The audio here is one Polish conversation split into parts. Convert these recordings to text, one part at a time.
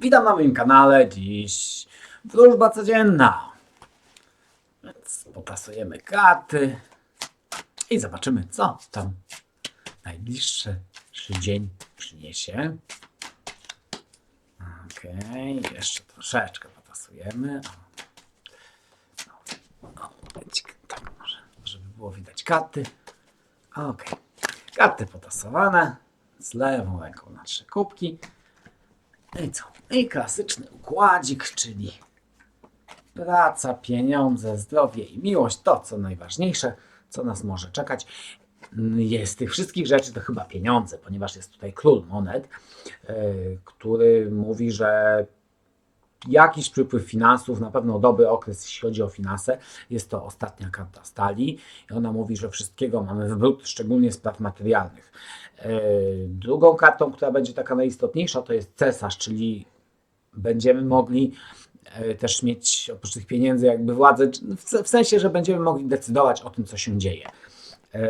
Witam na moim kanale. Dziś wróżba codzienna. Więc potasujemy karty i zobaczymy, co tam najbliższy dzień przyniesie. Okej, jeszcze troszeczkę potasujemy. Tak może, żeby było widać karty. Okej, karty potasowane z lewą ręką na trzy kubki. I co? I klasyczny układzik, czyli praca, pieniądze, zdrowie i miłość, to co najważniejsze, co nas może czekać. Jest tych wszystkich rzeczy to chyba pieniądze, ponieważ jest tutaj król monet, yy, który mówi, że jakiś przypływ finansów, na pewno dobry okres, jeśli chodzi o finanse. Jest to ostatnia karta stali i ona mówi, że wszystkiego mamy w brud, szczególnie spraw materialnych. Yy, Drugą kartą, która będzie taka najistotniejsza, to jest cesarz, czyli będziemy mogli e, też mieć oprócz tych pieniędzy jakby władzę, w sensie, że będziemy mogli decydować o tym, co się dzieje. E,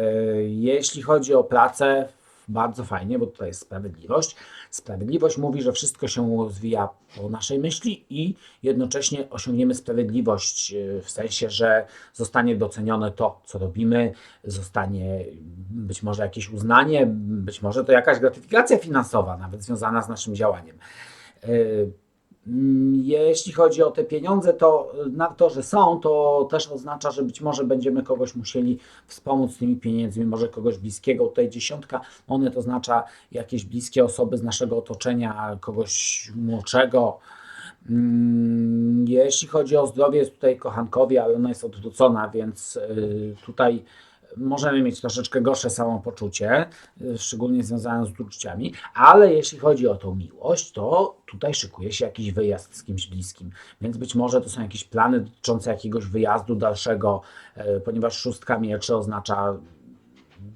Jeśli chodzi o pracę, bardzo fajnie, bo tutaj jest sprawiedliwość. Sprawiedliwość mówi, że wszystko się rozwija po naszej myśli i jednocześnie osiągniemy sprawiedliwość e, w sensie, że zostanie docenione to, co robimy, zostanie być może jakieś uznanie, być może to jakaś gratyfikacja finansowa, nawet związana z naszym działaniem. Mm, Jeśli chodzi o te pieniądze, to na to, że są, to też oznacza, że być może będziemy kogoś musieli wspomóc tymi pieniędzmi, może kogoś bliskiego. Tutaj dziesiątka monet oznacza jakieś bliskie osoby z naszego otoczenia, kogoś młodszego. Mm, Jeśli chodzi o zdrowie, jest tutaj kochankowie, ale ona jest odwrócona, więc y, tutaj możemy mieć troszeczkę gorsze samopoczucie, y, szczególnie związane z uczuciami, ale jeśli chodzi o tą miłość, to tutaj szykuje się jakiś wyjazd z kimś bliskim, więc być może to są jakieś plany dotyczące jakiegoś wyjazdu dalszego, y, ponieważ szóstka mieczy oznacza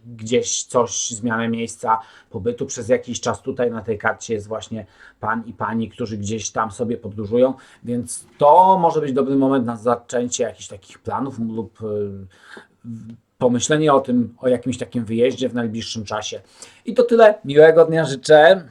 gdzieś coś, zmianę miejsca pobytu przez jakiś czas. Tutaj na tej karcie jest właśnie pan i pani, którzy gdzieś tam sobie podróżują, więc to może być dobry moment na zaczęcie jakichś takich planów lub y, pomyślenie o tym, o jakimś takim wyjeździe w najbliższym czasie. I to tyle. Miłego dnia życzę.